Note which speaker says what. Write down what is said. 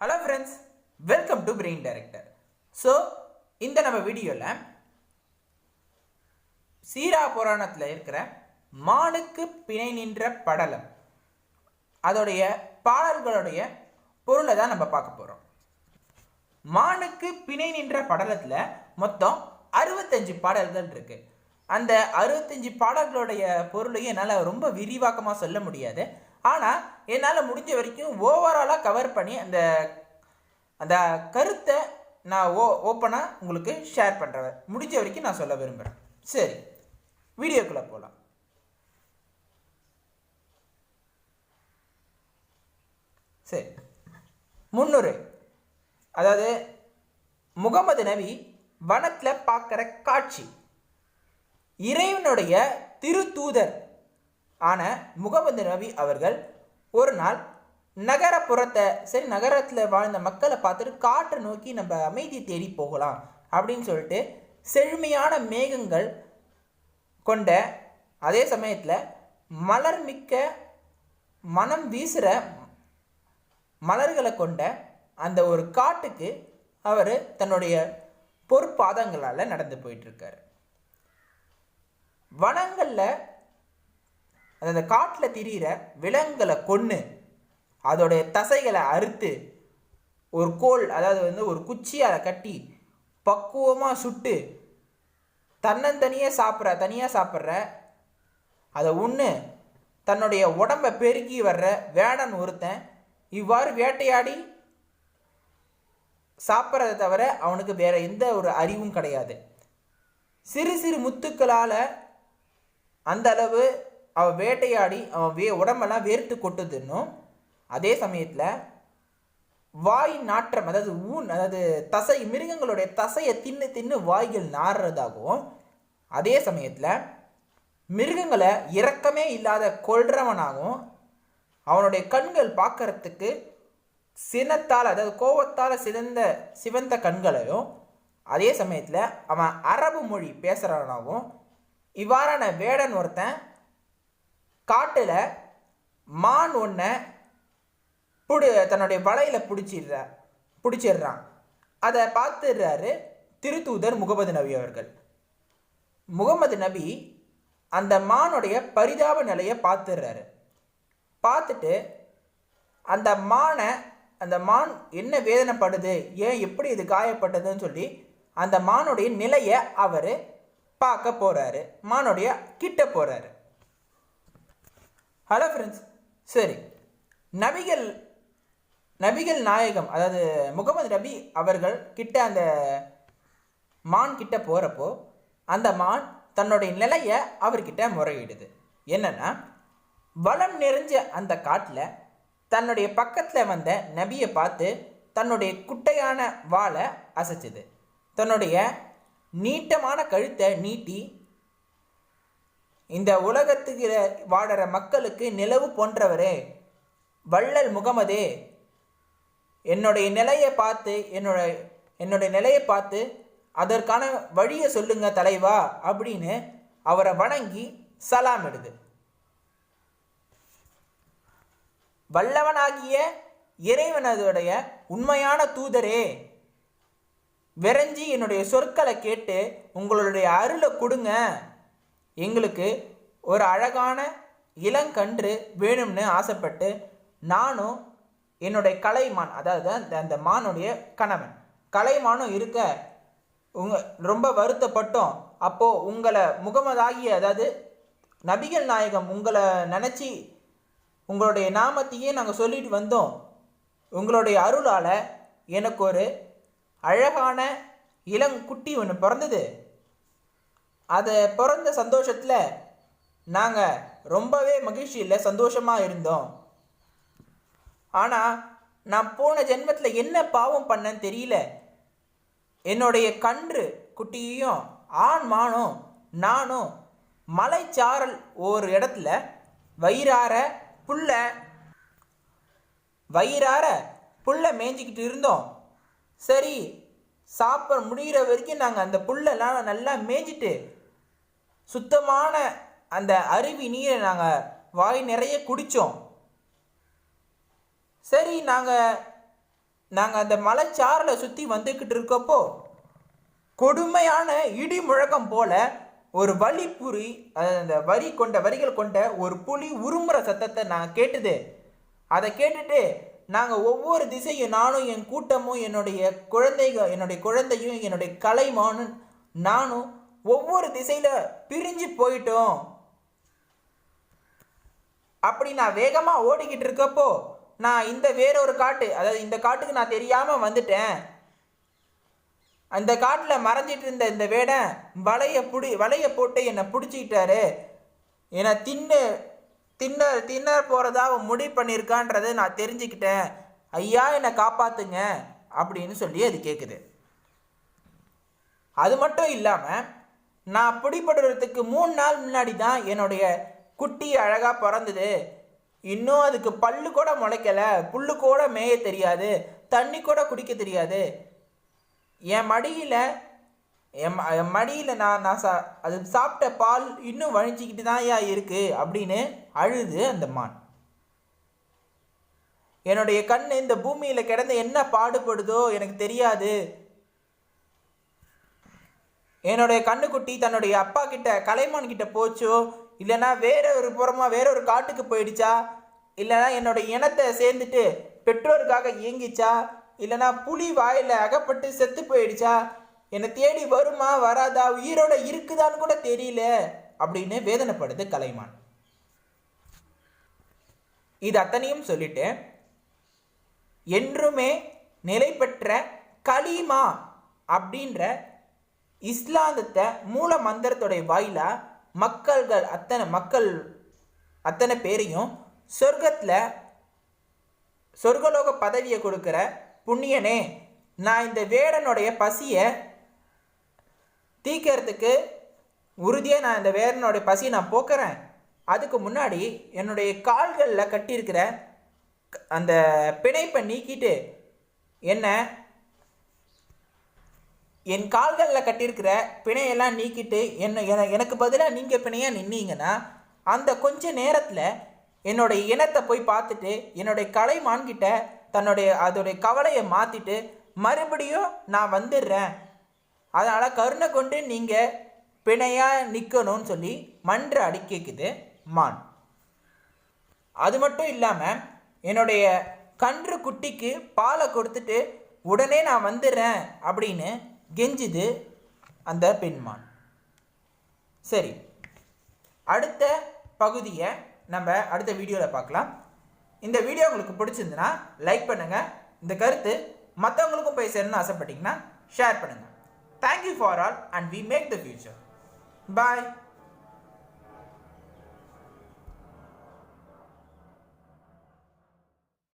Speaker 1: Hello friends welcome to brain director so இந்த நம்ம வீடியோவில் சீரா புராணத்தில் இருக்கிற மானுக்கு பிணை நின்ற படலம் அதோடைய பாடல்களுடைய பொருளை தான் நம்ம பார்க்க போகிறோம் மானுக்கு பிணை நின்ற படலத்தில் மொத்தம் அறுபத்தஞ்சு பாடல்கள் இருக்கு. அந்த அறுபத்தஞ்சு பாடல்களுடைய பொருளையும் என்னால் ரொம்ப விரிவாக்கமாக சொல்ல முடியாது. ஆனால் என்னால் முடிஞ்ச வரைக்கும் ஓவராலாக கவர் பண்ணி அந்த அந்த கருத்தை நான் ஓ ஓப்பனாக உங்களுக்கு ஷேர் பண்ணுறேன் முடிஞ்ச வரைக்கும் நான் சொல்ல விரும்புகிறேன் சரி வீடியோக்குள்ளே போகலாம் சரி முன்னுரை அதாவது முகமது நபி வனத்தில் பார்க்குற காட்சி. இறைவனுடைய திருத்தூதர் ஆன முகமது நபி அவர்கள் ஒரு நாள் நகரப்புறத்தை சரி நகரத்தில் வாழ்ந்த மக்களை பார்த்துட்டு காட்டை நோக்கி நம்ம அமைதி தேடி போகலாம் அப்படின்னு சொல்லிட்டு செழுமையான மேகங்கள் கொண்ட அதே சமயத்தில் மலர் மிக்க மனம் வீசுகிற மலர்களை கொண்ட அந்த ஒரு காட்டுக்கு அவர் தன்னுடைய பொற்பாதங்களால் நடந்து போயிட்டுருக்காரு வனங்களில் அந்த காட்டில் திரியிற விலங்குகளை கொன்று அதோடைய தசைகளை அறுத்து ஒரு கோல் அதாவது வந்து ஒரு குச்சியால் கட்டி பக்குவமாக சுட்டு தன்னந்தனியாக சாப்பிட்ற தனியாக சாப்பிட்ற அதை ஒன்று தன்னுடைய உடம்பை பெருக்கி வர்ற வேடன் ஒருத்தன் இவ்வாறு வேட்டையாடி சாப்பிட்றத தவிர அவனுக்கு வேற எந்த ஒரு அறிவும் கிடையாது. சிறு சிறு முத்துக்களால் அந்த அளவு அவன் வேட்டையாடி அவன் வே உடம்பெல்லாம் வேர்த்து கொட்டுதுன்னும் அதே சமயத்தில் வாய் நாற்றம் அதாவது ஊன் அதாவது தசை மிருகங்களுடைய தசையை தின்னு தின்னு வாய்கள் நாடுறதாகவும் அதே சமயத்தில் மிருகங்களை இரக்கமே இல்லாத கொள்றவனாகவும் அவனுடைய கண்கள் பார்க்கறதுக்கு சினத்தால் அதாவது கோவத்தால் சிதந்த சிவந்த கண்களையும் அதே சமயத்தில் அவன் அரபு மொழி பேசுகிறவனாகவும் இவ்வாறான வேடன் ஒருத்தன் காட்டில் மான் ஒன்றை பிடி தன்னுடைய வலையில் பிடிச்சிடுற பிடிச்சிடுறான். அதை பார்த்துடுறாரு திருத்தூதர் முகமது நபி அவர்கள். முகமது நபி அந்த மானுடைய பரிதாப நிலையை பார்த்துடுறாரு. பார்த்துட்டு அந்த மானை அந்த மான் என்ன வேதனைப்படுது ஏன் எப்படி இது காயப்பட்டதுன்னு சொல்லி அந்த மானுடைய நிலையை அவர் பார்க்க போகிறாரு மானுடைய கிட்ட போகிறாரு ஹலோ ஃப்ரெண்ட்ஸ் சரி. நபிகள் நபிகள் நாயகம் அதாவது முகமது நபி அவர்கள் கிட்ட அந்த மான் கிட்ட போகிறப்போ அந்த மான் தன்னுடைய நிலையை அவர்கிட்ட முறையிடுது. என்னென்னா வளம் நிறைஞ்ச அந்த காட்டில் தன்னுடைய பக்கத்தில் வந்த நபியை பார்த்து தன்னுடைய குட்டையான வாளை அசைச்சுது. தன்னுடைய நீட்டமான கழுத்தை நீட்டி இந்த உலகத்துக்கு வாடுற மக்களுக்கு நிலவு போன்றவரே வள்ளல் முகமதே என்னுடைய நிலையை பார்த்து என்னோட என்னுடைய நிலையை பார்த்து அதற்கான வழியை சொல்லுங்க தலைவா அப்படின்னு அவரை வணங்கி சலாம் இடுது வல்லவனாகிய இறைவனதுடைய உண்மையான தூதரே விரைஞ்சி என்னுடைய சொற்களை கேட்டு உங்களுடைய அருளை கொடுங்க. எங்களுக்கு ஒரு அழகான இளங்கன்று வேணும்னு ஆசைப்பட்டு நானும் என்னுடைய கலைமான் அதாவது அந்த அந்த மானுடைய கணவன். கலைமானும் இருக்க உங்க ரொம்ப வருத்தப்பட்டோம். அப்போது உங்களை முகமதாகிய அதாவது நபிகள் நாயகம் உங்களை நினச்சி உங்களுடைய நாமத்தையே நாங்கள் சொல்லிட்டு வந்தோம். உங்களுடைய அருளால் எனக்கு ஒரு அழகான இளங்குட்டி ஒன்று பிறந்தது. அதை பிறந்த சந்தோஷத்தில் நாங்கள் ரொம்பவே மகிழ்ச்சியில் சந்தோஷமாக இருந்தோம். ஆனால் நான் போன ஜென்மத்தில் என்ன பாவம் பண்ணேன்னு தெரியல. என்னுடைய கன்று குட்டியையும் ஆண் மானும் நானும் மலைச்சாரல் ஒரு இடத்துல வயிறார புல்ல வயிறார புல்லை மேய்ஞ்சிக்கிட்டு இருந்தோம். சரி சாப்பிட முடிகிற வரைக்கும் நாங்கள் அந்த புல்லெல்லாம் நல்லா மேய்ஞ்சிட்டு சுத்தமான அந்த அருவி நீரை நாங்கள் வாய் நிறைய குடித்தோம் சரி நாங்கள் நாங்கள் அந்த மலைச்சாரில் சுற்றி வந்துக்கிட்டு இருக்கப்போ கொடுமையான இடி முழக்கம் போல ஒரு வலி புரி அந்த வரி கொண்ட வரிகள் கொண்ட ஒரு புலி உருமுற சத்தத்தை நாங்கள் கேட்டுது. அதை கேட்டுட்டு நாங்கள் ஒவ்வொரு திசையும் நானும் என் கூட்டமும் என்னுடைய குழந்தைகள் என்னுடைய குழந்தையும் என்னுடைய கலைமானும் நானும் ஒவ்வொரு திசையில் பிரிஞ்சு போயிட்டோம். அப்படி நான் வேகமாக ஓடிக்கிட்டு இருக்கப்போ நான் இந்த வேற ஒரு காட்டு அதாவது இந்த காட்டுக்கு நான் தெரியாமல் வந்துட்டேன். அந்த காட்டில் மறைஞ்சிட்டு இருந்த இந்த வேடன் வலைய புடி வலைய போட்டு என்னை பிடிச்சிக்கிட்டாரு. என்னை தின்னு தின்ன தின்ன போகிறதா அவன் முடிவு பண்ணியிருக்கான்றதை நான் தெரிஞ்சுக்கிட்டேன். ஐயா என்னை காப்பாத்துங்க அப்படின்னு சொல்லி அது கேட்குது அது மட்டும் இல்லாமல் நான் பிடிபடுறதுக்கு மூணு நாள் முன்னாடி தான் என்னுடைய குட்டி அழகாக பிறந்தது. இன்னும் அதுக்கு பல்லு கூட முளைக்கல புல்லு கூட மேய தெரியாது தண்ணி கூட குடிக்க தெரியாது. என் மடியில் என் என் மடியில் நான் நான் சா அது சாப்பிட்ட பால் இன்னும் வழிஞ்சிக்கிட்டு தான் ஏன் இருக்குது அப்படின்னு அழுது அந்த மான். என்னுடைய கண் இந்த பூமியில் கிடந்து என்ன பாடுபடுதோ எனக்கு தெரியாது. என்னுடைய கண்ணுக்குட்டி தன்னுடைய அப்பா கிட்ட கலைமான் கிட்ட போச்சோ? இல்லைன்னா வேற ஒரு புறமா வேற ஒரு காட்டுக்கு போயிடுச்சா? இல்லைன்னா என்னோட இனத்தை சேர்ந்துட்டு பெற்றோருக்காக இயங்கிச்சா? இல்லைன்னா புலி வாயில் அகப்பட்டு செத்து போயிடுச்சா? என்னை தேடி வருமா வராதா? உயிரோட இருக்குதான்னு கூட தெரியல. அப்படின்னு வேதனைப்படுது கலைமான். இது அத்தனையும் சொல்லிட்டு என்றுமே நிலை பெற்ற கலீமா அப்படின்ற இஸ்லாந்தத்தை மூல மந்திரத்துடைய வாயிலாக மக்கள்கள் அத்தனை மக்கள் அத்தனை பேரையும் சொர்க்கத்தில் சொர்க்கலோக பதவியை கொடுக்குற புண்ணியனே நான் இந்த வேடனுடைய பசியை தீக்கிறதுக்கு உறுதியாக நான் இந்த வேடனுடைய பசியை நான் போக்குறேன். அதுக்கு முன்னாடி என்னுடைய கால்களில் கட்டியிருக்கிற அந்த பிணைப்பை நீக்கிட்டு என்ன என் கால்களில் கட்டியிருக்கிற பிணையெல்லாம் நீக்கிட்டு என்ன என- எனக்கு பதிலாக நீங்கள் பிணையாக நின்னீங்கன்னா அந்த கொஞ்ச நேரத்தில் என்னுடைய இனத்தை போய் பார்த்துட்டு என்னுடைய கலைமான்கிட்ட தன்னுடைய அதோடைய கவலையை மாற்றிட்டு மறுபடியும் நான் வந்துடுறேன். அதனால் கருணை கொண்டு நீங்கள் பிணையாக நிற்கணும்னு சொல்லி மன்றாடி கேட்குது மான். அது மட்டும் இல்லாமல் என்னுடைய கன்று குட்டிக்கு பாலை கொடுத்துட்டு உடனே நான் வந்துடுறேன் அப்படின்னு கெஞ்சுது அந்த பெண்மான். சரி அடுத்த பகுதியை நம்ம அடுத்த வீடியோவில் பார்க்கலாம். இந்த வீடியோ உங்களுக்கு பிடிச்சிருந்துன்னா லைக் பண்ணுங்கள் இந்த கருத்து மற்றவங்களுக்கும் போய் சேரணும்னு ஆசைப்பட்டீங்கன்னா ஷேர் பண்ணுங்கள் thank you for all and we make the future bye